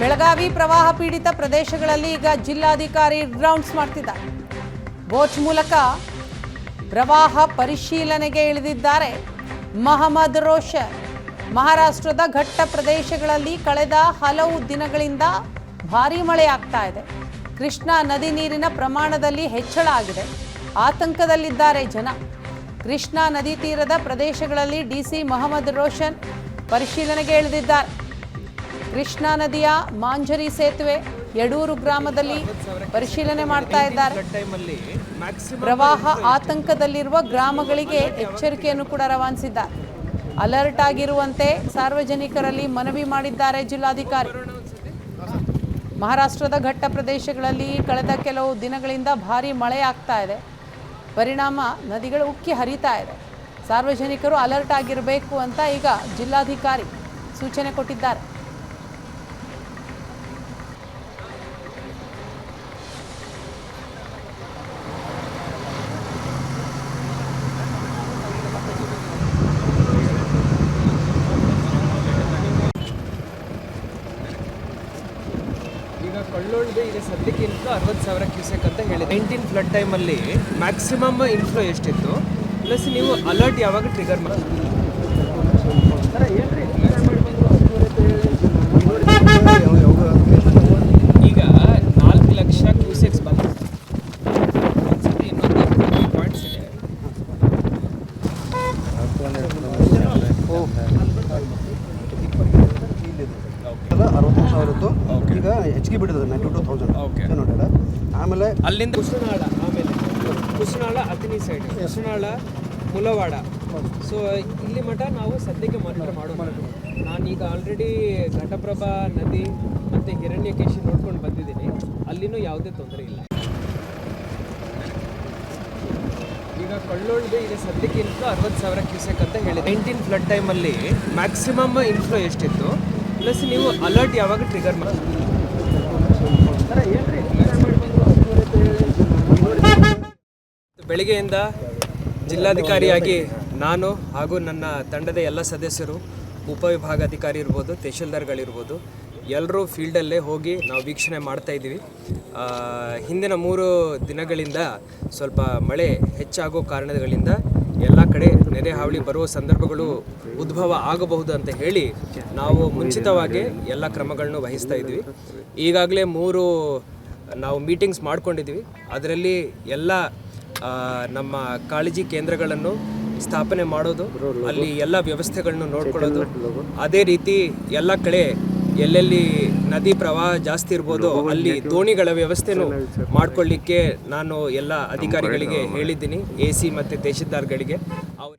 ಬೆಳಗಾವಿ ಪ್ರವಾಹ ಪೀಡಿತ ಪ್ರದೇಶಗಳಲ್ಲಿ ಈಗ ಜಿಲ್ಲಾಧಿಕಾರಿ ರೌಂಡ್ಸ್ ಮಾಡ್ತಿದ್ದಾರೆ. ಬೋಟ್ ಮೂಲಕ ಪ್ರವಾಹ ಪರಿಶೀಲನೆಗೆ ಇಳಿದಿದ್ದಾರೆ ಮಹಮ್ಮದ್ ರೋಷನ್. ಮಹಾರಾಷ್ಟ್ರದ ಘಟ್ಟ ಪ್ರದೇಶಗಳಲ್ಲಿ ಕಳೆದ ಹಲವು ದಿನಗಳಿಂದ ಭಾರೀ ಮಳೆ ಆಗ್ತಾ ಇದೆ. ಕೃಷ್ಣಾ ನದಿ ನೀರಿನ ಪ್ರಮಾಣದಲ್ಲಿ ಹೆಚ್ಚಳ ಆಗಿದೆ. ಆತಂಕದಲ್ಲಿದ್ದಾರೆ ಜನ. ಕೃಷ್ಣಾ ನದಿ ತೀರದ ಪ್ರದೇಶಗಳಲ್ಲಿ ಡಿಸಿ ಮಹಮ್ಮದ್ ರೋಷನ್ ಪರಿಶೀಲನೆಗೆ ಇಳಿದಿದ್ದಾರೆ. ಕೃಷ್ಣಾ ನದಿಯ ಮಾಂಜರಿ ಸೇತುವೆ ಯಡೂರು ಗ್ರಾಮದಲ್ಲಿ ಪರಿಶೀಲನೆ ಮಾಡ್ತಾ ಇದ್ದಾರೆ. ಪ್ರವಾಹ ಆತಂಕದಲ್ಲಿರುವ ಗ್ರಾಮಗಳಿಗೆ ಎಚ್ಚರಿಕೆಯನ್ನು ಕೂಡ ರವಾನಿಸಿದ್ದಾರೆ. ಅಲರ್ಟ್ ಆಗಿರುವಂತೆ ಸಾರ್ವಜನಿಕರಲ್ಲಿ ಮನವಿ ಮಾಡಿದ್ದಾರೆ ಜಿಲ್ಲಾಧಿಕಾರಿ. ಮಹಾರಾಷ್ಟ್ರದ ಘಟ್ಟ ಪ್ರದೇಶಗಳಲ್ಲಿ ಕಳೆದ ಕೆಲವು ದಿನಗಳಿಂದ ಭಾರೀ ಮಳೆ ಆಗ್ತಾ ಇದೆ. ಪರಿಣಾಮ ನದಿಗಳು ಉಕ್ಕಿ ಹರಿತಾ ಇದೆ. ಸಾರ್ವಜನಿಕರು ಅಲರ್ಟ್ ಆಗಿರಬೇಕು ಅಂತ ಈಗ ಜಿಲ್ಲಾಧಿಕಾರಿ ಸೂಚನೆ ಕೊಟ್ಟಿದ್ದಾರೆ ಈಗ ಕೊಳ್ಳೋಳ್ಗೆ ಈಗ ಸದ್ಯಕ್ಕೆ ಇನ್ಫ್ಲೋ ಅರವತ್ತು ಸಾವಿರ ಕ್ಯೂಸೆಕ್ ಅಂತ ಹೇಳಿದೆ ನೈನ್ಟೀನ್ ಫ್ಲಡ್ ಟೈಮಲ್ಲಿ ಮ್ಯಾಕ್ಸಿಮಮ್ ಇನ್ಫ್ಲೋ ಎಷ್ಟಿತ್ತು? ಪ್ಲಸ್ ನೀವು ಅಲರ್ಟ್ ಯಾವಾಗ ಟ್ರಿಗರ್ ಮಾಡಿ ಈಗ ನಾಲ್ಕು ಲಕ್ಷ ಪಾಯಿಂಟ್ಸ್ ಇದೆ ಎಲ್ಲ ಅರವತ್ತೊಂದು ಸಾವಿರ ಇತ್ತು ಈಗ ಹೆಚ್ಚಿಗೆ ಬಿಟ್ಟಿದೆ ನೈಂಟಿ ಟು ತೌಸಂಡ್ ಓಕೆ ಆಮೇಲೆ ಅಲ್ಲಿಂದ ಕುಸುನಾಳ ಆಮೇಲೆ ಕುಸುನಾಳ ಅತಿನಿ ಸೈಡ್ ಕುಸುನಾಳ ಮುಲವಾಡ. ಸೊ ಇಲ್ಲಿ ಮಠ ನಾವು ಸದ್ಯಕ್ಕೆ ಮಾನಿಟರ್ ಮಾಡೋಣ ನಾನೀಗ ಆಲ್ರೆಡಿ ಘಟಪ್ರಭಾ ನದಿ ಮತ್ತು ಹಿರಣ್ಯಕೇಶಿ ನೋಡ್ಕೊಂಡು ಬಂದಿದ್ದೀನಿ. ಅಲ್ಲಿನೂ ಯಾವುದೇ ತೊಂದರೆ ಇಲ್ಲ. ಈಗ ಕೊಳ್ಳೋಳ್ಗೆ ಈಗ ಸದ್ಯಕ್ಕೆ ಇನ್ಫ್ಲೋ ಅರವತ್ತು ಸಾವಿರ ಕ್ಯೂಸೆಕ್ ಅಂತ ಹೇಳಿ ನೈನ್ಟೀನ್ ಫ್ಲಡ್ ಟೈಮಲ್ಲಿ ಮ್ಯಾಕ್ಸಿಮಮ್ ಇನ್ಫ್ಲೋ ಎಷ್ಟಿತ್ತು? ಪ್ಲಸ್ ನೀವು ಅಲರ್ಟ್ ಯಾವಾಗ ಟ್ರಿಗರ್ ಮಾಡಿ ಬೆಳಿಗ್ಗೆಯಿಂದ ಜಿಲ್ಲಾಧಿಕಾರಿಯಾಗಿ ನಾನು ಹಾಗೂ ನನ್ನ ತಂಡದ ಎಲ್ಲ ಸದಸ್ಯರು, ಉಪವಿಭಾಗಾಧಿಕಾರಿ ಇರ್ಬೋದು, ತಹಶೀಲ್ದಾರ್ಗಳಿರ್ಬೋದು ಎಲ್ಲರೂ ಫೀಲ್ಡಲ್ಲೇ ಹೋಗಿ ನಾವು ವೀಕ್ಷಣೆ ಮಾಡ್ತಾ ಇದ್ದೀವಿ. ಹಿಂದಿನ ಮೂರು ದಿನಗಳಿಂದ ಸ್ವಲ್ಪ ಮಳೆ ಹೆಚ್ಚಾಗೋ ಕಾರಣಗಳಿಂದ ಎಲ್ಲ ಕಡೆ ನೆರೆ ಹಾವಳಿ ಬರುವ ಸಂದರ್ಭಗಳು ಉದ್ಭವ ಆಗಬಹುದು ಅಂತ ಹೇಳಿ ನಾವು ಮುಂಚಿತವಾಗಿ ಎಲ್ಲ ಕ್ರಮಗಳನ್ನು ವಹಿಸ್ತಾ ಇದ್ವಿ ಈಗಾಗಲೇ ಮೂರು ನಾವು ಮೀಟಿಂಗ್ಸ್ ಮಾಡ್ಕೊಂಡಿದ್ವಿ ಅದರಲ್ಲಿ ಎಲ್ಲ ನಮ್ಮ ಕಾಳಜಿ ಕೇಂದ್ರಗಳನ್ನು ಸ್ಥಾಪನೆ ಮಾಡೋದು, ಅಲ್ಲಿ ಎಲ್ಲ ವ್ಯವಸ್ಥೆಗಳನ್ನು ನೋಡ್ಕೊಳ್ಳೋದು. ಅದೇ ರೀತಿ ಎಲ್ಲ ಕಡೆ ಎಲ್ಲೆಲ್ಲಿ ನದಿ ಪ್ರವಾಹ ಜಾಸ್ತಿ ಇರ್ಬೋದು ಅಲ್ಲಿ ದೋಣಿಗಳ ವ್ಯವಸ್ಥೆನೂ ಮಾಡ್ಕೊಳ್ಳಿಕ್ಕೆ ನಾನು ಎಲ್ಲ ಅಧಿಕಾರಿಗಳಿಗೆ ಹೇಳಿದ್ದೀನಿ, ಎ ಸಿ ಮತ್ತು ತಹಶೀಲ್ದಾರ್ಗಳಿಗೆ. ಅವ್ರು